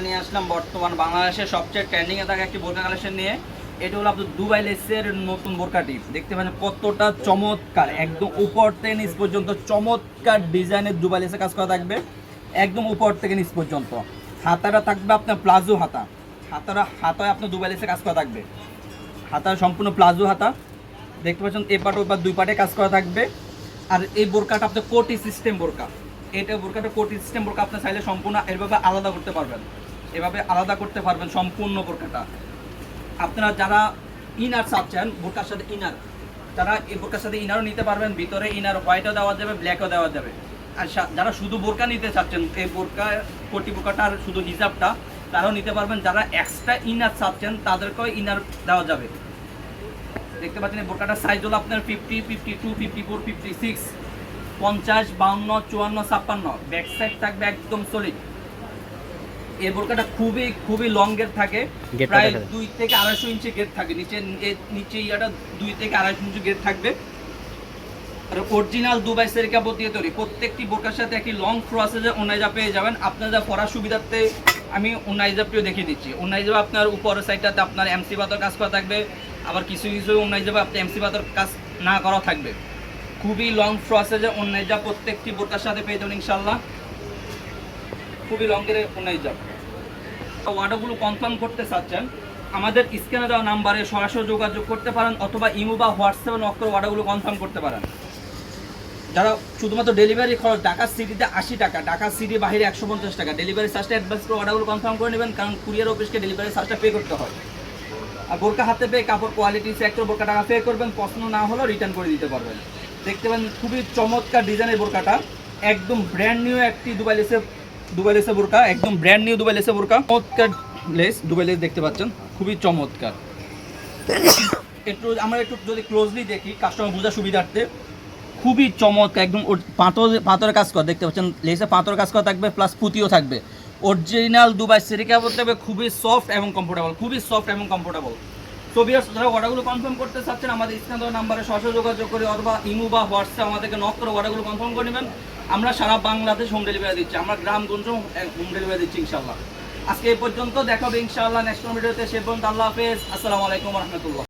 নিয়ে আসলাম বর্তমান বাংলাদেশের সবচেয়ে ট্রেন্ডিং এ থাকা একটি বোরকা কালেকশন নিয়ে। এটা হলো আপনার দুবাই লেসের নতুন বোরকাটি। দেখতে পাচ্ছেন কতটা চমৎকার। একদম উপর থেকে নিচ পর্যন্ত চমৎকার ডিজাইনের দুবাই লেসে কাজ করা থাকবে। একদম উপর থেকে নিচ পর্যন্ত। হাতাটা থাকবে আপনার প্লাজো হাতা। হাতারা হাতায় আপনার দুবাই লেসে কাজ করা থাকবে। হাতা সম্পূর্ণ প্লাজো হাতা। দেখতে পাচ্ছেন এ পাট ওই পাট দুই পাটে কাজ করা থাকবে। আর এই বোরকাটা আপনার কোটি সিস্টেম বোরকা। এটা বোরকাটা কোটি সিস্টেম বোরকা আপনি চাইলে সম্পূর্ণ এভাবে আলাদা করতে পারবেন। এভাবে আলাদা করতে পারবেন সম্পূর্ণ বোরকাটা আপনারা যারা ইনার চাচ্ছেন বোরকার সাথে ইনার তারা এই বোরকার সাথে ইনারও নিতে পারবেন, ভিতরে ইনার হোয়াইটও দেওয়া যাবে ব্ল্যাকও দেওয়া যাবে। আর যারা শুধু বোরকা নিতে চাচ্ছেন, এই বোরকা কোটি বোরকাটার শুধু হিসাবটা, তারাও নিতে পারবেন। যারা এক্সট্রা ইনার চাচ্ছেন, তাদেরকেও ইনার দেওয়া যাবে। দেখতে পাচ্ছেন, এই বোরকাটার সাইজ হলো আপনার fifty fifty two fifty four fifty six পঞ্চাশ, বাউন্ন, চুয়ান্ন, ছাপ্পান্ন। ব্যাক সাইড থাকবে একদম সলিড এই বোরকাটা খুবই খুবই লং গেট থাকে। প্রায় দুই থেকে আড়াইশো ইঞ্চি গেট থাকে। নিচে নিচে ইয়াটা দুই থেকে আড়াইশো ইঞ্চি গেট থাকবে। আর অরিজিনাল দুবাই সেরিকা দিয়ে তৈরি। প্রত্যেকটি বোরকার সাথে একটি লং প্রসেসে ওনাইজা পেয়ে যাবেন আপনারা পড়ার সুবিধার্থে আমি ওনাইজাপটিও দেখিয়ে দিচ্ছি। ওনাইজাব আপনার উপরের সাইডটাতে আপনার এমসি পাতর কাজ করা থাকবে। আবার কিছু কিছু ওনাইজাবে আপনার এমসি পাতর কাজ না করা থাকবে। খুবই লং প্রসেসে ওনাইজা প্রত্যেকটি বোরকার সাথে পেয়ে যাবেন ইনশাল্লাহ খুবই লং করে ওনাইজা অর্ডারগুলো কনফার্ম করতে চাচ্ছেন, আমাদের স্ক্যানে দেওয়া নাম্বারে সরাসরি যোগাযোগ করতে পারেন অথবা ইমো বা হোয়াটসঅ্যাপে নক করে অর্ডারগুলো কনফার্ম করতে পারেন। যারা শুধুমাত্র ডেলিভারি খরচ, ঢাকা সিটিতে আশি টাকা, ঢাকা সিটি বাহিরে একশো পঞ্চাশ টাকা ডেলিভারি চার্জটা অ্যাডভান্স করে অর্ডারগুলো কনফার্ম করে নেবেন, কারণ কুরিয়ার অফিসকে ডেলিভারি চার্জটা পে করতে হয়। আর বোরকা হাতে পেয়ে কাপড় কোয়ালিটি সেক্টর বোরকা টাকা পে করবেন, পছন্দ না হলেও রিটার্ন করে দিতে পারবেন। দেখতে পাবেন খুবই চমৎকার ডিজাইনের বোরকাটা, একদম ব্র্যান্ড নিউ একটি দুবাই লেসে দুবাই লেসে বোরকা, একদম ব্র্যান্ড নিউ দুবাই লেসে বোরকা। চমৎকার লেস দুবাই লেস দেখতে পাচ্ছেন, খুবই চমৎকার। একটু আমরা একটু যদি ক্লোজলি দেখি কাস্টমার বোঝার সুবিধার্থে, খুবই চমৎকার, একদম পাথর, পাথরের কাজ করা, দেখতে পাচ্ছেন লেসে পাথর কাজ করা থাকবে প্লাস পুঁতিও থাকবে। অরিজিনাল দুবাই সেরিকা বলতে হবে খুবই সফট এবং কমফোর্টেবল খুবই সফট এবং কমফোর্টেবল তো বিয়ার্স যারা অর্ডারগুলো কনফার্ম করতে চাচ্ছেন, আমাদের দেওয়া নাম্বারে সরাসরি যোগাযোগ করে, অথবা ইমু বা হোয়াটসঅ্যাপ আমাদেরকে নক করে অর্ডারগুলো কনফার্ম করে নেবেন। আমরা সারা বাংলাদেশ হোম ডেলিভারি দিচ্ছি, আমরা গ্রামগঞ্জ হোম ডেলিভারি দিচ্ছি ইনশাল্লাহ আজকে এই পর্যন্ত দেখাবে ইনশাআল্লাহ নেক্সট ভিডিওতে সে পর্যন্ত আল্লাহ হাফেজ। আসসালামু আলাইকুম রহমতুল্লাহ।